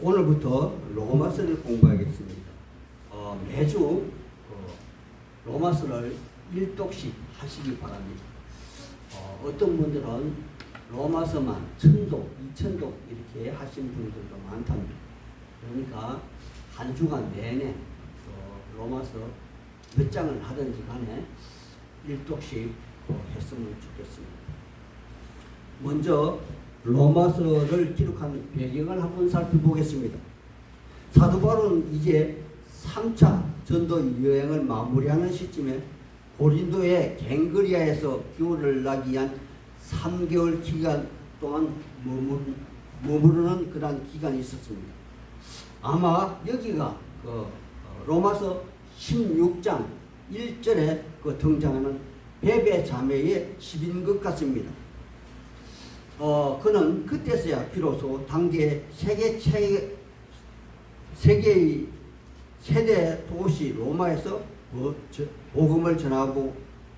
오늘부터 로마서를 공부하겠습니다. 어, 매주 어, 로마서를 1독씩 하시기 바랍니다. 어, 떤 분들은 로마서만 천독, 이천독 이렇게 하신 분들도 많답니다. 그러니까 한 주간 내내 어, 로마서 몇 장을 하든지 간에 1독씩 어, 했으면 좋겠습니다. 먼저 로마서를 기록한 배경을 한번 살펴보겠습니다. 사도 바울은 이제 3차 전도 여행을 마무리하는 시점에 고린도의 갱그리아에서 교훈을 나기 위한 3개월 기간 동안 머무르, 머무르는 그런 기간이 있었습니다. 아마 여기가 그 어, 로마서 16장 1절에 그 등장하는 베베 자매의 집인 것 같습니다. 어, 그는 그때서야 비로소 당대 세계 최 세계의 세대 도시 로마에서 뭐, 저, 복음을 전하고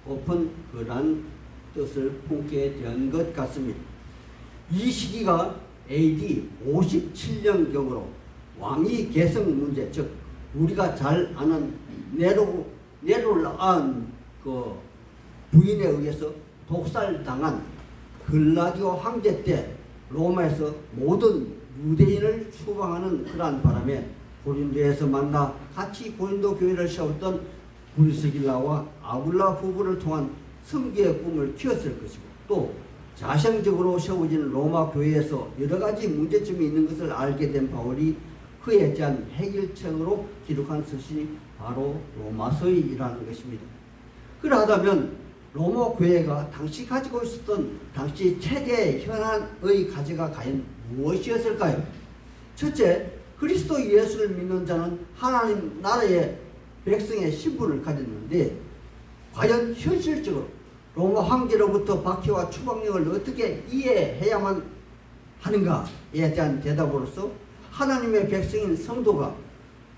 오픈 그런 뜻을 품게 된 것 같습니다. 이 시기가 AD 57년경으로 왕위 계승 문제, 즉 우리가 잘 아는 네로 네로라안 그 부인에 의해서 독살당한 글라디오 황제 때 로마에서 모든 유대인을 추방하는 그러한 바람에 고린도에서 만나 같이 고린도 교회를 세웠던 브리스길라와 아굴라 부부를 통한 성계의 꿈을 키웠을 것이고 또 자생적으로 세워진 로마 교회에서 여러 가지 문제점이 있는 것을 알게 된 바울이 그에 대한 해결책으로 기록한 서신이 바로 로마서이라는 것입니다. 그러하다면 로마 교회가 당시 가지고 있었던 당시 최대 현안의 가치가 과연 무엇이었을까요? 첫째, 그리스도 예수를 믿는 자는 하나님 나라의 백성의 신분을 가졌는데 과연 현실적으로 로마 황제로부터 박해와 추방령을 어떻게 이해해야만 하는가에 대한 대답으로서 하나님의 백성인 성도가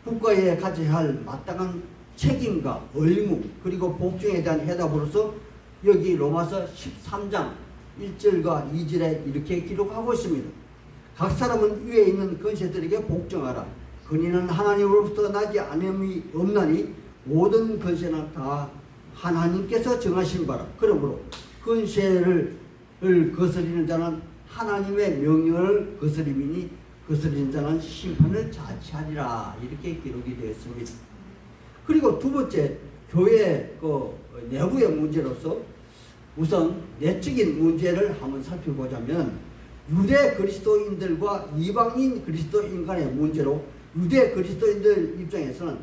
국가에 가져야 할 마땅한 책임과 의무 그리고 복종에 대한 해답으로서 여기 로마서 13장 1절과 2절에 이렇게 기록하고 있습니다. 각 사람은 위에 있는 권세들에게 복종하라. 근인은 하나님으로부터 나지 않음이 없나니 모든 권세는 다 하나님께서 정하신 바라. 그러므로 권세를 거스리는 자는 하나님의 명령을 거스림이니 거스리는 자는 심판을 자치하리라. 이렇게 기록이 되었습니다. 그리고 두 번째 교회 그 내부의 문제로서 우선 내적인 문제를 한번 살펴보자면 유대 그리스도인들과 이방인 그리스도인 간의 문제로 유대 그리스도인들 입장에서는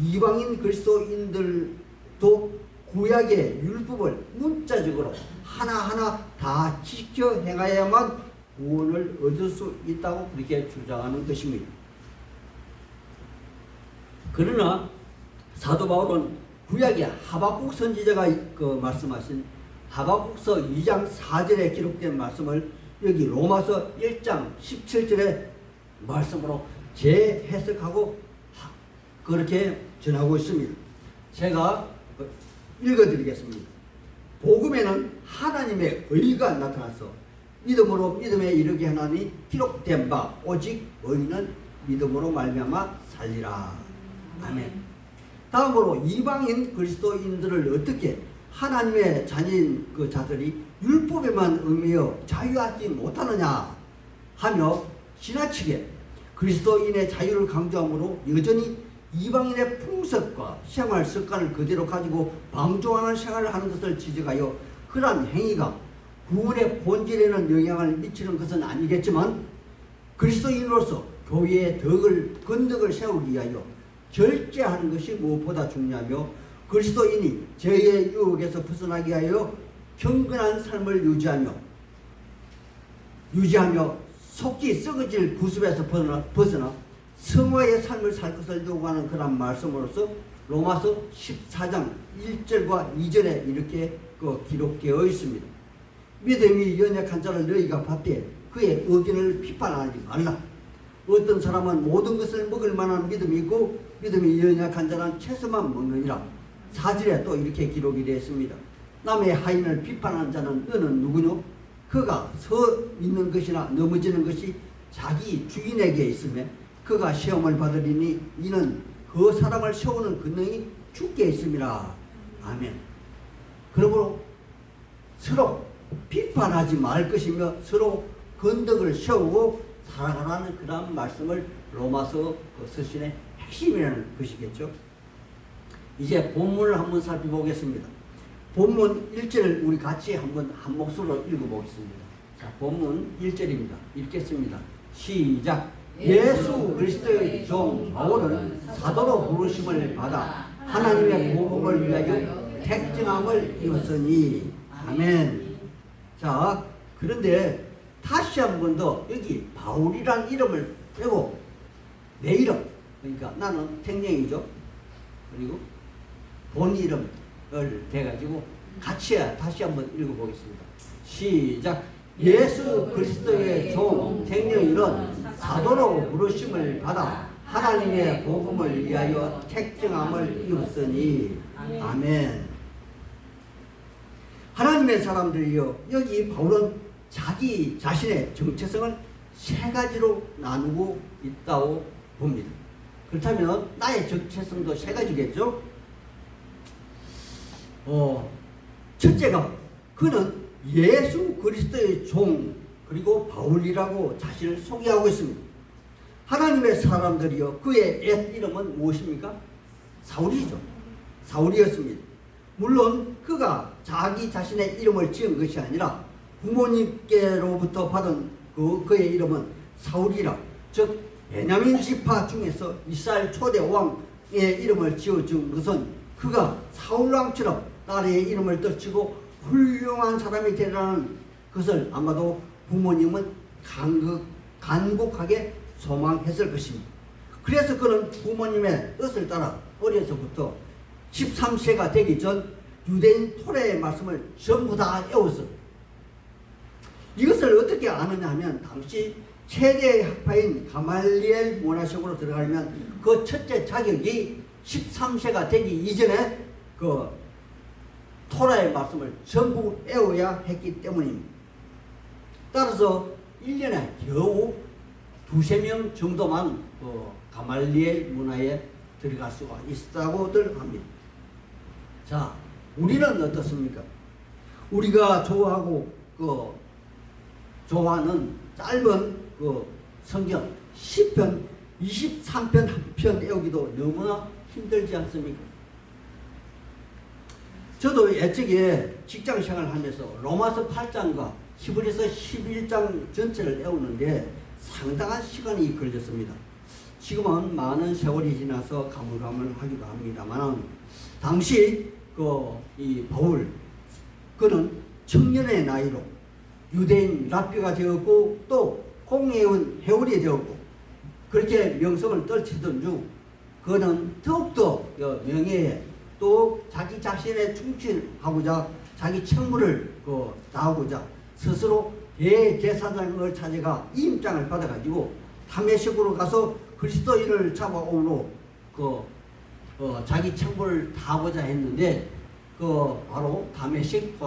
이방인 그리스도인들도 구약의 율법을 문자적으로 하나하나 다 지켜 행하야만 구원을 얻을 수 있다고 그렇게 주장하는 것입니다. 그러나 사도 바울은 구약의 하박국 선지자가 그 말씀하신 하박국서 2장 4절에 기록된 말씀을 여기 로마서 1장 17절의 말씀으로 재해석하고 그렇게 전하고 있습니다. 제가 읽어드리겠습니다. 복음에는 하나님의 의가 나타나서 믿음으로 믿음에 이르게 하나니 기록된 바 오직 의는 믿음으로 말미암아 살리라. 아멘. 다음으로 이방인 그리스도인들을 어떻게 하나님의 자녀인 그 자들이 율법에만 의미여 자유하지 못하느냐 하며 지나치게 그리스도인의 자유를 강조함으로 여전히 이방인의 풍습과 생활 습관을 그대로 가지고 방종하는 생활을 하는 것을 지적하여 그러한 행위가 구원의 본질에는 영향을 미치는 것은 아니겠지만 그리스도인으로서 교회의 덕을 건덕을 세우기 위하여 절제하는 것이 무엇보다 중요하며 그리스도인이 죄의 유혹에서 벗어나기 위하여 경건한 삶을 유지하며 유지하며 속기 썩어질 구습에서 벗어나, 벗어나 성화의 삶을 살 것을 요구하는 그런 말씀으로서 로마서 14장 1절과 2절에 이렇게 그 기록되어 있습니다. 믿음이 연약한 자를 너희가 받되 그의 의견을 비판하지 말라. 어떤 사람은 모든 것을 먹을 만한 믿음이 있고 믿음이 연약한 자는 채소만 먹느니라. 사절에 또 이렇게 기록이 되어 있습니다. 남의 하인을 비판하는 자는 너는 누구뇨? 그가 서 있는 것이나 넘어지는 것이 자기 주인에게 있으며 그가 시험을 받으리니 이는 그 사람을 세우는 근능이 주께 있음이라. 아멘. 그러므로 서로 비판하지 말 것이며 서로 건덕을 세우고 살아가라는 그런 말씀을 로마서 그 서신의 핵심이라는 것이겠죠. 이제 본문을 한번 살펴보겠습니다. 본문 1절을 우리 같이 한번 한 목소리로 읽어보겠습니다. 자, 본문 1절입니다. 읽겠습니다. 시작. 예수 그리스도의 종 바울은 사도로 부르심을 받아 하나님의 복음을 위하여 택정함을 입었으니 아멘. 자, 그런데 다시 한 번 더 여기 바울이란 이름을 빼고 내 이름 그러니까 나는 택령이죠. 그리고 본 이름을 대가지고 같이 다시 한번 읽어보겠습니다. 시작. 예수 그리스도의 종 택령이는 사도로 부르심을 받아 하나님의 복음을 위하여 택정함을 입었으니 아멘. 하나님의 사람들이요 여기 바울은 자기 자신의 정체성을 세 가지로 나누고 있다고 봅니다. 그렇다면 나의 정체성도 세 가지겠죠? 어, 첫째가 그는 예수 그리스도의 종 그리고 바울이라고 자신을 소개하고 있습니다. 하나님의 사람들이요 그의 옛 이름은 무엇입니까? 사울이죠. 사울이었습니다. 물론 그가 자기 자신의 이름을 지은 것이 아니라 부모님께로부터 받은 그 그의 이름은 사울이라 즉 베냐민 지파 중에서 이스라엘 초대 왕의 이름을 지어준 것은 그가 사울 왕처럼 딸의 이름을 떨치고 훌륭한 사람이 되라는 것을 아마도 부모님은 간극, 간곡하게 소망했을 것입니다. 그래서 그는 부모님의 뜻을 따라 어려서부터 13세가 되기 전 유대인 토레의 말씀을 전부 다 외웠어. 이것을 어떻게 아느냐 하면 당시 최대 학파인 가말리엘 문화식으로 들어가면 그 첫째 자격이 13세가 되기 이전에 그 토라의 말씀을 전부 외워야 했기 때문입니다. 따라서 1년에 겨우 두세 명 정도만 그 가말리엘 문화에 들어갈 수가 있다고들 합니다. 자, 우리는 어떻습니까? 우리가 좋아하고 그 좋아하는 짧은 그 성경 10편, 23편 한 편 외우기도 너무나 힘들지 않습니까? 저도 예측에 직장 생활을 하면서 로마서 8장과 히브리서 11장 전체를 외우는데 상당한 시간이 걸렸습니다. 지금은 많은 세월이 지나서 가물가물하기도 합니다만 당시 그 이 바울 그는 청년의 나이로 유대인 랍비가 되었고 또 공예원 회원이 되었고 그렇게 명성을 떨치던 중 그는 더욱더 명예에 또 자기 자신의 충실하고자 자기 책무를 그 다하고자 스스로 대제사장을 찾아가 임장을 받아가지고 담에색으로 가서 그리스도인을 잡아오므로 그 어, 자기 책무를 다하고자 했는데 그 바로 담에색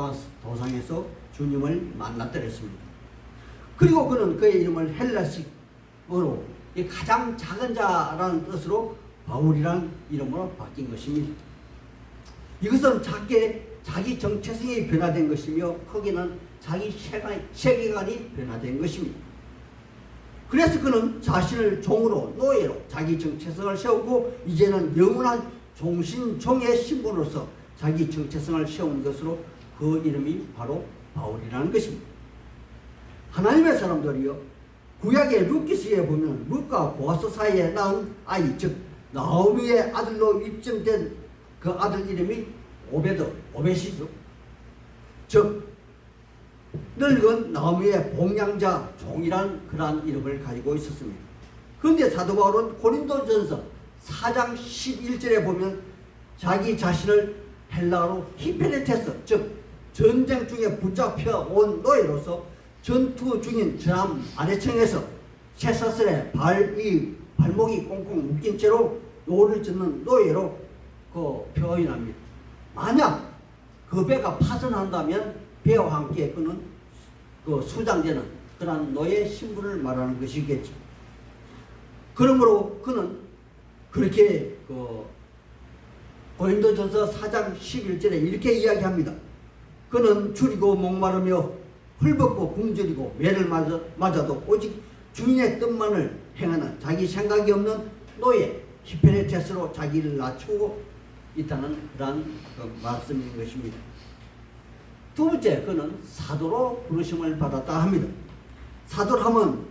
도상에서 주님을 만났더랬습니다. 그리고 그는 그의 이름을 헬라식으로 이 가장 작은 자라는 뜻으로 바울이라는 이름으로 바뀐 것입니다. 이것은 작게 자기 정체성이 변화된 것이며 크기는 자기 세계관, 세계관이 변화된 것입니다. 그래서 그는 자신을 종으로 노예로 자기 정체성을 세우고 이제는 영원한 종신종의 신분으로서 자기 정체성을 세운 것으로 그 이름이 바로 바울이라는 것입니다. 하나님의 사람들이요 구약의 루키스에 보면 루카 보아스 사이에 낳은 아이 즉 나오미의 아들로 입증된 그 아들 이름이 오베드 오벳이죠. 즉 늙은 나오미의 봉양자 종이란 그러한 이름을 가지고 있었습니다. 그런데 사도 바울은 고린도전서 4장 11절에 보면 자기 자신을 헬라어로 히페레테스 즉 전쟁 중에 붙잡혀 온 노예로서 전투 중인 전함 아래층에서 쇠사슬에 발이 발목이 꽁꽁 묶인 채로 노를 짓는 노예로 그 표현합니다. 만약 그 배가 파손한다면 배와 함께 그는 그 수장되는 그러한 노예 신분을 말하는 것이겠죠. 그러므로 그는 그렇게 그 고린도전서 4장 11절에 이렇게 이야기합니다. 그는 줄이고 목마르며 헐벗고 굶주리고 매를 맞아, 맞아도 오직 주인의 뜻만을 행하는 자기 생각이 없는 노예 히페레테스로 자기를 낮추고 있다는 그러한 그 말씀인 것입니다. 두 번째 그는 사도로 부르심을 받았다 합니다. 사도라면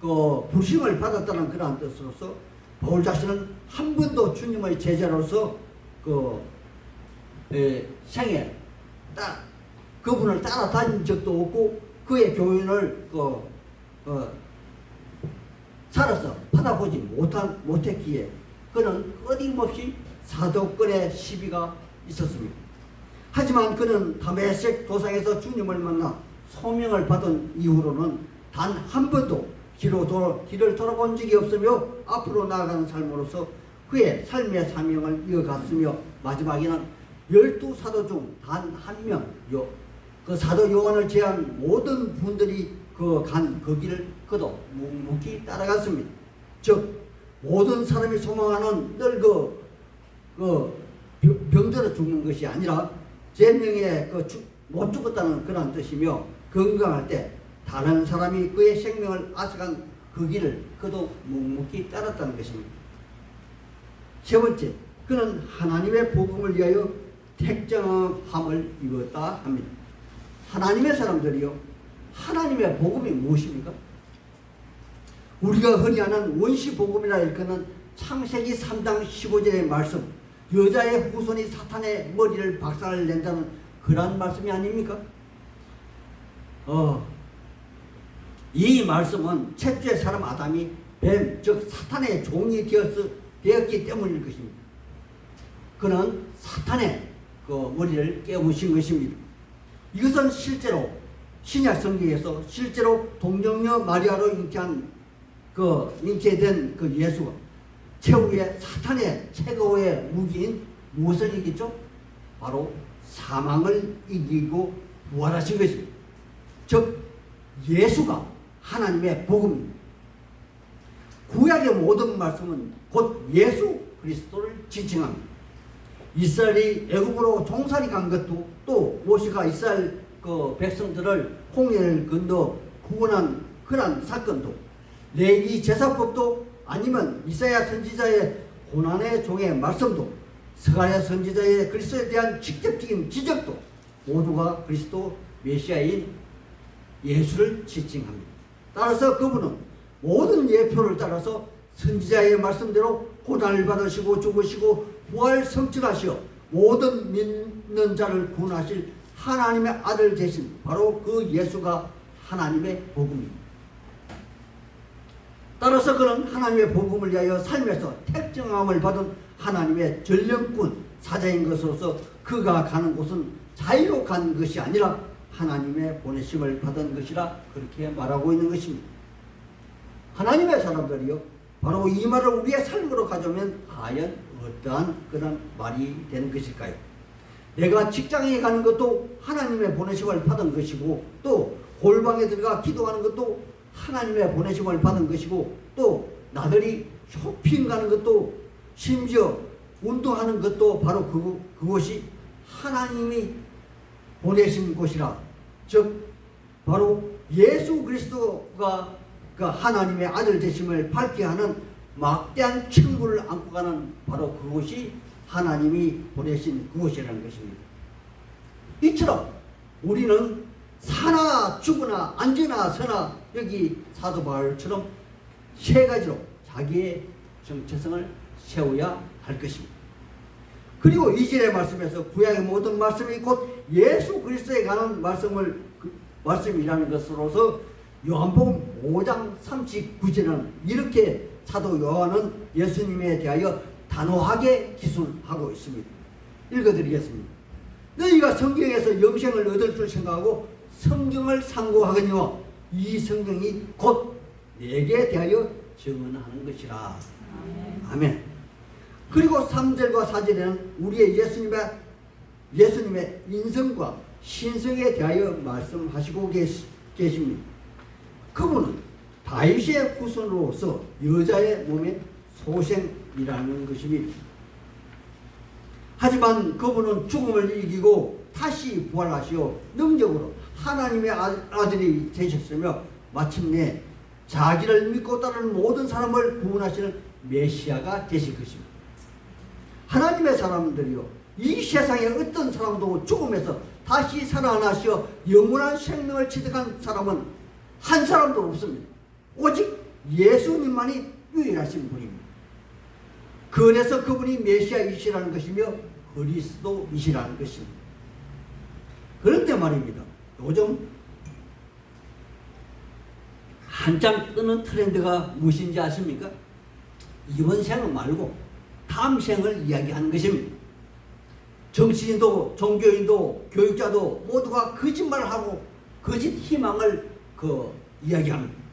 그 부르심을 받았다는 그러한 뜻으로서 바울 자신은 한 번도 주님의 제자로서 그 에, 생애 따, 그분을 따라다닌 적도 없고 그의 교훈을 그 어, 살아서 받아보지 못한 못했기에 그는 끊임없이 사도권의 시비가 있었습니다. 하지만 그는 다메섹 도상에서 주님을 만나 소명을 받은 이후로는 단 한 번도 길로 돌아, 길을 돌아본 적이 없으며 앞으로 나아가는 삶으로서 그의 삶의 사명을 이어갔으며 마지막에는 열두 사도 중 단 한 명, 요, 그 사도 요한을 제한 모든 분들이 그 간 그 길을 그도 묵묵히 따라갔습니다. 즉 모든 사람이 소망하는 늘그 그 병- 병들어 죽는 것이 아니라 제 명에 그못 죽었다는 그런 뜻이며 건강할 때 다른 사람이 그의 생명을 앗아간 그 길을 그도 묵묵히 따랐다는 것입니다. 세 번째, 그는 하나님의 복음을 위하여 택정함을 입었다 합니다. 하나님의 사람들이요. 하나님의 복음이 무엇입니까? 우리가 흔히하는 원시 복음이라 일컫는 창세기 3장 15절의 말씀 여자의 후손이 사탄의 머리를 박살을 낸다는 그러한 말씀이 아닙니까? 어, 이 말씀은 첫째 사람 아담이 뱀, 즉 사탄의 종이 되었, 되었기 때문일 것입니다. 그는 사탄의 그 머리를 깨우신 것입니다. 이것은 실제로 신약 성경에서 실제로 동정녀 마리아로 잉태한 그 잉태된 그 예수가 최후의 사탄의 최고의 무기인 무엇을 이기죠? 바로 사망을 이기고 부활하신 것입니다. 즉 예수가 하나님의 복음입니다. 구약의 모든 말씀은 곧 예수 그리스도를 지칭합니다. 이스라엘이 애굽으로 종살이 간 것도 또 모시가 이스라엘 그 백성들을 홍해를 건너 구원한 그런 사건도 레위 제사법도 아니면 이사야 선지자의 고난의 종의 말씀도 스가랴 선지자의 그리스도에 대한 직접적인 지적도 모두가 그리스도 메시아인 예수를 지칭합니다. 따라서 그분은 모든 예표를 따라서 선지자의 말씀대로 고난을 받으시고 죽으시고 부활 성취하시어 모든 믿는 자를 구원하실 하나님의 아들 되신 바로 그 예수가 하나님의 복음입니다. 따라서 그는 하나님의 복음을 위하여 삶에서 택정함을 받은 하나님의 전령꾼 사자인 것으로서 그가 가는 곳은 자유로 간 것이 아니라 하나님의 보내심을 받은 것이라 그렇게 말하고 있는 것입니다. 하나님의 사람들이요 바로 이 말을 우리의 삶으로 가져오면 과연 어떠한 그런 말이 되는 것일까요? 내가 직장에 가는 것도 하나님의 보내심을 받은 것이고 또 골방에 들어가 기도하는 것도 하나님의 보내심을 받은 것이고 또 나들이 쇼핑 가는 것도 심지어 운동하는 것도 바로 그, 그것이 하나님이 보내신 곳이라 즉 바로 예수 그리스도가 그 하나님의 아들 되심을 밝게 하는 막대한 천국을 안고 가는 바로 그곳이 하나님이 보내신 그곳이라는 것입니다. 이처럼 우리는 사나 죽으나 앉으나 서나 여기 사도 바울처럼 세 가지로 자기의 정체성을 세워야 할 것입니다. 그리고 이절의 말씀에서 구약의 모든 말씀이 곧 예수 그리스도에 관한 말씀을 그 말씀이라는 것으로서 요한복음 5장 39절은 이렇게 사도 요한은 예수님에 대하여 단호하게 기술하고 있습니다. 읽어드리겠습니다. 너희가 성경에서 영생을 얻을 줄 생각하고 성경을 상고하거니와 이 성경이 곧 내게 대하여 증언하는 것이라. 아멘. 그리고 3절과 4절에는 우리의 예수님의 예수님의 인성과 신성에 대하여 말씀하시고 계십니다. 그분은 다윗의 후손으로서 여자의 몸에 소생이라는 것입니다. 하지만 그분은 죽음을 이기고 다시 부활하시어 능력으로 하나님의 아- 아들이 되셨으며 마침내 자기를 믿고 따르는 모든 사람을 구원하시는 메시아가 되실 것입니다. 하나님의 사람들이요 이 세상에 어떤 사람도 죽음에서 다시 살아나시어 영원한 생명을 취득한 사람은 한 사람도 없습니다. 오직 예수님만이 유일하신 분입니다. 그래서 그분이 메시아이시라는 것이며 그리스도이시라는 것입니다. 그런데 말입니다. 요즘 한창 뜨는 트렌드가 무엇인지 아십니까? 이번 생을 말고 다음 생을 이야기하는 것입니다. 정치인도 종교인도 교육자도 모두가 거짓말하고 거짓 희망을 그 이야기합니다.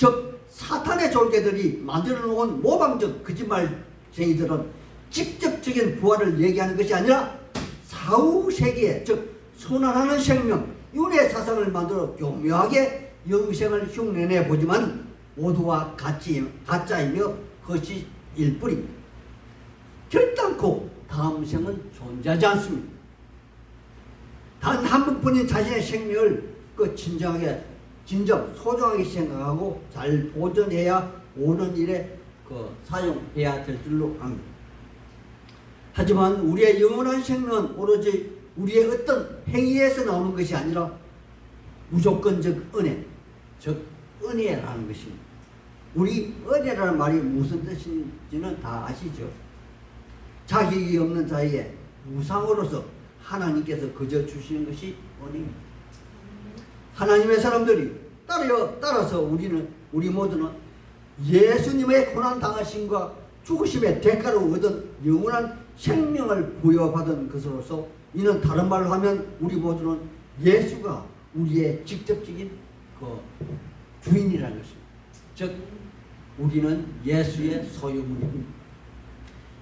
즉 사탄의 졸개들이 만들어 놓은 모방적 거짓말쟁이들은 직접적인 부활을 얘기하는 것이 아니라 사후 세계 즉 순환하는 생명 윤회 사상을 만들어 교묘하게 영생을 흉내내 보지만 모두와 같이 가짜이며 거짓일 뿐입니다. 결단코 다음 생은 존재하지 않습니다. 단 한 번뿐인 자신의 생명을 그 진정하게 진정 소중하게 생각하고 잘 보존해야 오는 일에 그 사용해야 될 줄로 압니다. 하지만 우리의 영원한 생명은 오로지 우리의 어떤 행위에서 나오는 것이 아니라 무조건적 은혜, 즉 은혜라는 것입니다. 우리 은혜라는 말이 무슨 뜻인지는 다 아시죠? 자격이 없는 자에게 무상으로서 하나님께서 거저 주시는 것이 은혜입니다. 하나님의 사람들이 따라요 따라서 우리는 우리 모두는 예수님의 고난 당하심과 죽으심의 대가로 얻은 영원한 생명을 부여받은 것으로서 이는 다른 말로 하면 우리 모두는 예수가 우리의 직접적인 그 주인이라는 것입니다. 즉 우리는 예수의 소유물입니다.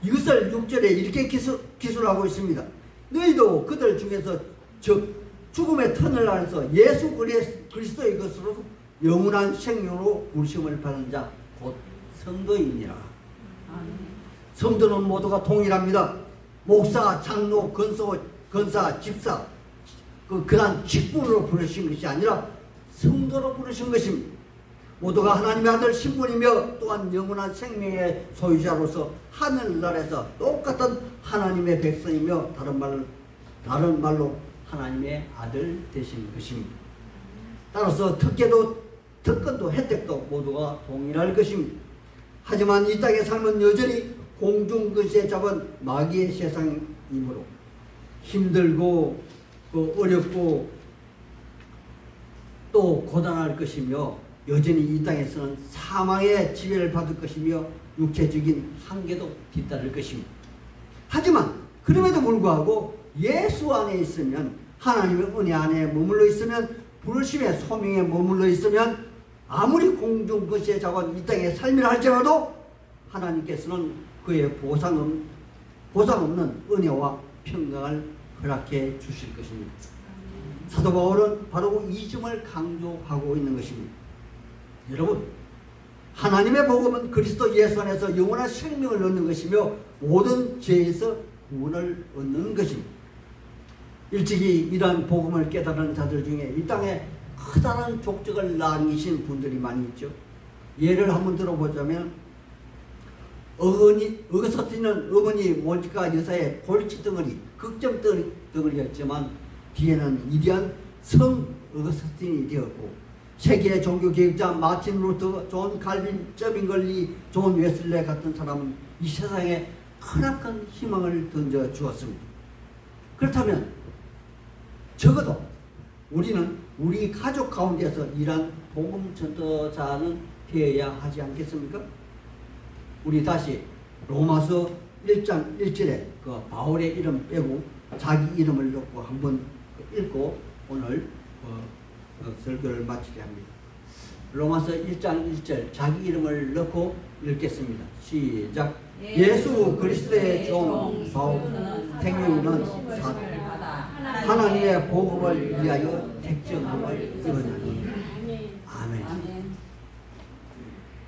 이것을 6절에 이렇게 기술, 기술하고 있습니다. 너희도 그들 중에서 즉 죽음의 터널 안에서 예수 그리스- 그리스도의 것으로 영원한 생명으로 부르심을 받은 자 곧 성도이니라. 성도는 모두가 동일합니다. 목사, 장로, 건소, 건사, 집사 그 그런 직분으로 부르신 것이 아니라 성도로 부르신 것입니다. 모두가 하나님의 아들 신분이며 또한 영원한 생명의 소유자로서 하늘나라에서 똑같은 하나님의 백성이며 다른 말 다른 말로 하나님의 아들 되신 것입니다. 따라서 특혜도 특권도 혜택도 모두가 동일할 것입니다. 하지만 이 땅의 삶은 여전히 공중근시에 잡은 마귀의 세상이므로 힘들고 그 어렵고 또 고단할 것이며 여전히 이 땅에서는 사망의 지배를 받을 것이며 육체적인 한계도 뒤따를 것입니다. 하지만 그럼에도 불구하고 예수 안에 있으면 하나님의 은혜 안에 머물러 있으면 부르심의 소명에 머물러 있으면 아무리 공중 것에 잡은 이 땅의 삶이라 할지라도 하나님께서는 그의 보상, 없, 보상 없는 은혜와 평강을 허락해 주실 것입니다. 사도 바울은 바로 이 점을 강조하고 있는 것입니다. 여러분, 하나님의 복음은 그리스도 예수 안에서 영원한 생명을 얻는 것이며 모든 죄에서 구원을 얻는 것입니다. 일찍이 이러한 복음을 깨달은 자들 중에 이 땅에 커다란 족적을 남기신 분들이 많이 있죠. 예를 한번 들어보자면 어머니 어거서티는 어머니 모니카 여사의 골치 덩어리, 극점 덩- 덩어리였지만 뒤에는 위대한 성 어거서틴이 되었고 세계 종교 개혁자 마틴 루터, 존 칼빈, 저빙걸리, 존 웨슬레 같은 사람은 이 세상에 크나큰 희망을 던져 주었습니다. 그렇다면 적어도 우리는 우리 가족 가운데서 일한 복음 전도자는 되어야 하지 않겠습니까? 우리 다시 로마서 1장 1절에 그 바울의 이름 빼고 자기 이름을 넣고 한번 읽고 오늘 어, 어, 설교를 마치게 합니다. 로마서 1장 1절 자기 이름을 넣고 읽겠습니다. 시작. 예수 그리스도의 종 바울 생명은 사 하나님의 복음을 위하여 택정함을 이루나니